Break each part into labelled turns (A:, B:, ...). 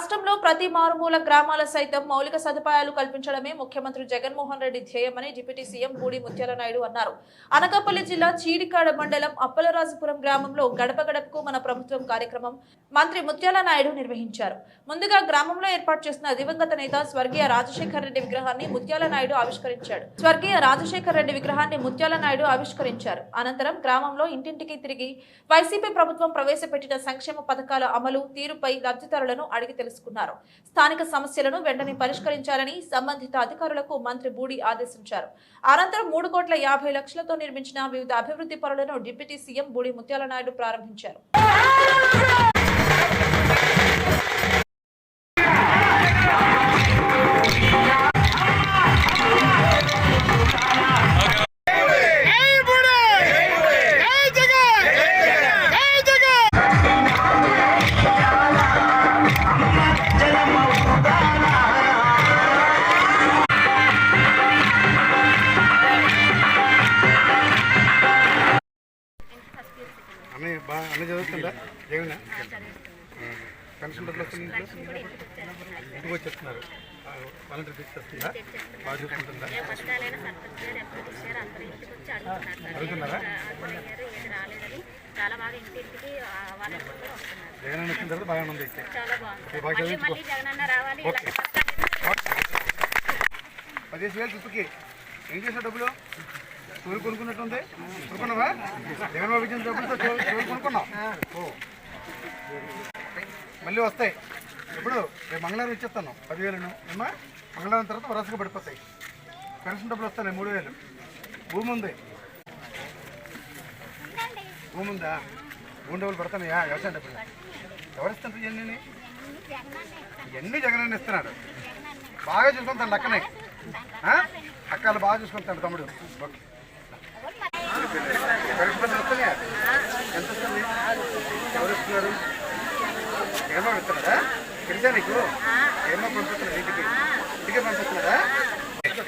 A: రాష్ట్రంలో ప్రతి మారుమూల గ్రామాల సైతం మౌలిక సదుపాయాలు కల్పించడమే ముఖ్యమంత్రి జగన్మోహన్ రెడ్డి ధ్యేయమని డిప్యూటీ సీఎం బూడి ముత్యాల నాయుడు అన్నారు. అనకాపల్లి జిల్లా చీడికాడ మండలం అప్పలరాజపురం గ్రామంలో గడప గడపకు మన ప్రభుత్వం కార్యక్రమం మంత్రి ముత్యాల నాయుడు నిర్వహించారు. ముందుగా గ్రామంలో ఏర్పాటు చేసిన దివంగత నేత స్వర్గీయ రాజశేఖర్ రెడ్డి విగ్రహాన్ని ముత్యాల నాయుడు ఆవిష్కరించాడు. స్వర్గీయ రాజశేఖర్ రెడ్డి విగ్రహాన్ని ముత్యాల నాయుడు ఆవిష్కరించారు. అనంతరం గ్రామంలో ఇంటింటికి తిరిగి వైసీపీ ప్రభుత్వం ప్రవేశపెట్టిన సంక్షేమ పథకాల అమలు తీరుపై లబ్ధిదారులను అడిగి తెలుసుకున్నారు స్థానిక సమస్యలను వెంటనే పరిష్కరించాలని సంబంధిత అధికారులకు మంత్రి బూడి ఆదేశించారు. అనంతరం మూడు కోట్ల యాభై లక్షలతో నిర్మించిన వివిధ అభివృద్ధి పనులను డిప్యూటీ సీఎం బూడి ముత్యాల నాయుడు ప్రారంభించారు.
B: అన్నీ బాగా అన్నీ చదువుతుందా? జగన్ పెన్షన్ డబ్బులు వస్తుంది ఇంటికి వచ్చేస్తున్నారు. వాలంటీర్ తీసుకొస్తుందా బాగా చూసుకుంటుందా?
C: అడుగుతున్నారు? చాలా బాగా ఇంటింటికి
B: జగన్ అన్న వచ్చిన తర్వాత ఉంది. బాగా ఓకే. పదిహేను వేలు చుట్టుకి ఏం చేసావు డబ్బులు? చోరు కొనుక్కున్నట్టుంది. కొనుక్కున్నావా? జగన్ బాబు ఇచ్చిన డబ్బులతో చోరు కొనుక్కున్నావు? ఓ. మళ్ళీ వస్తాయి. ఇప్పుడు రేపు మంగళవారం ఇచ్చేస్తాను. పదివేలను. ఏమా మంగళవారం తర్వాత వరసగా పడిపోతాయి. పెన్షన్ డబ్బులు వస్తాయి మూడు వేలు భూమి ఉంది. భూమి ఉందా? భూమి డబ్బులు పడతానయా వ్యవసాయం డబ్బులు. ఎవరు ఇస్తారు ఇవన్నీ? ఇవన్నీ జగన్ ఇస్తున్నాడు. బాగా చూసుకుంటాను లక్కనే. అక్కలు బాగా చూసుకుంటాడు తమ్ముడు. ఓకే. ఎంత వస్తుంది? ఎవరు ఇస్తున్నారు ఏమో ఇస్తున్నాడా తెలిసా నీకు? ఏమో పంపిస్తున్నారు ఇంటికి. ఇంటికే పంపిస్తున్నారా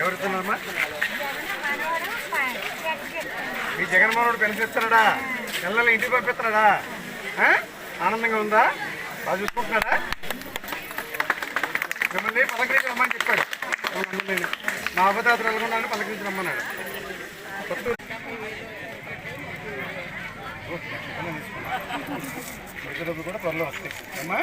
B: ఎవరు ఇస్తున్నారమ్మా మీ జగన్మోహన్ పెన్షన్ ఇస్తున్నాడా పిల్లల్ని ఇంటికి పంపిస్తున్నాడా? ఆనందంగా ఉందా? బాగా చూసుకుంటున్నాడా? మిమ్మల్ని పలకరించి రమ్మని చెప్పాడు. నేను నా అబద్ధాత్ర వెళ్ళకుండా పలకరించి రమ్మన్నాడు కూడా త్వరలో వస్తాయి. అమ్మా.